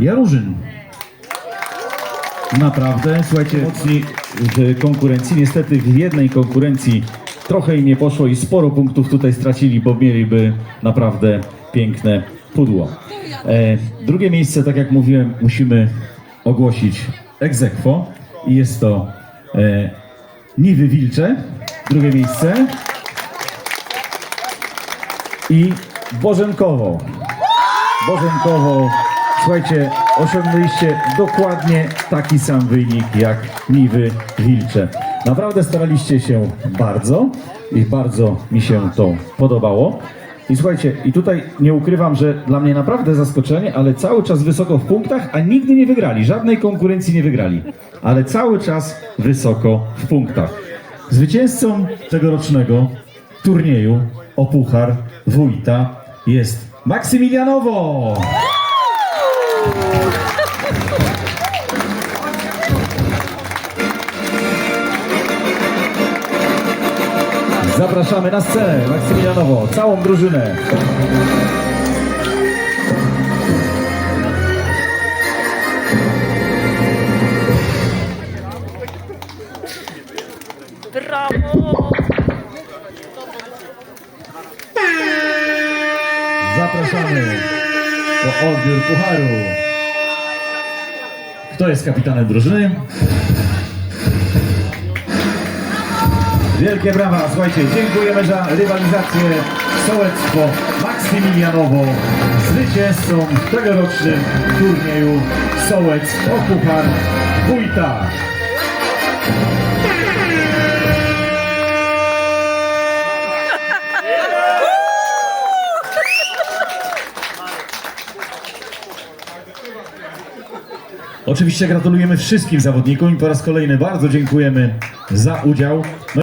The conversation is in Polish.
Jarużyn. Naprawdę, słuchajcie, w konkurencji. Niestety w jednej konkurencji trochę im nie poszło i sporo punktów tutaj stracili, bo mieliby naprawdę piękne pudło. E, drugie miejsce, tak jak mówiłem, musimy ogłosić ex aequo i jest to e, Niwy Wilcze, drugie miejsce i Bożenkowo. Bożenkowo, słuchajcie, osiągnęliście dokładnie taki sam wynik jak Niwy Wilcze. Naprawdę staraliście się bardzo i bardzo mi się to podobało. I słuchajcie, i tutaj nie ukrywam, że dla mnie naprawdę zaskoczenie, ale cały czas wysoko w punktach, a nigdy nie wygrali, żadnej konkurencji nie wygrali, ale cały czas wysoko w punktach. Zwycięzcą tegorocznego turnieju o Puchar Wójta jest Maksymilianowo! Zapraszamy na scenę Maksymilianowo, całą drużynę. Zapraszamy po odbiór pucharu. Kto jest kapitanem drużyny? Wielkie brawa, słuchajcie, dziękujemy za rywalizację Sołectwo Maksymilianowo zwycięzcą w tegorocznym turnieju Sołec o Puchar Wójta. Oczywiście gratulujemy wszystkim zawodnikom i po raz kolejny bardzo dziękujemy za udział.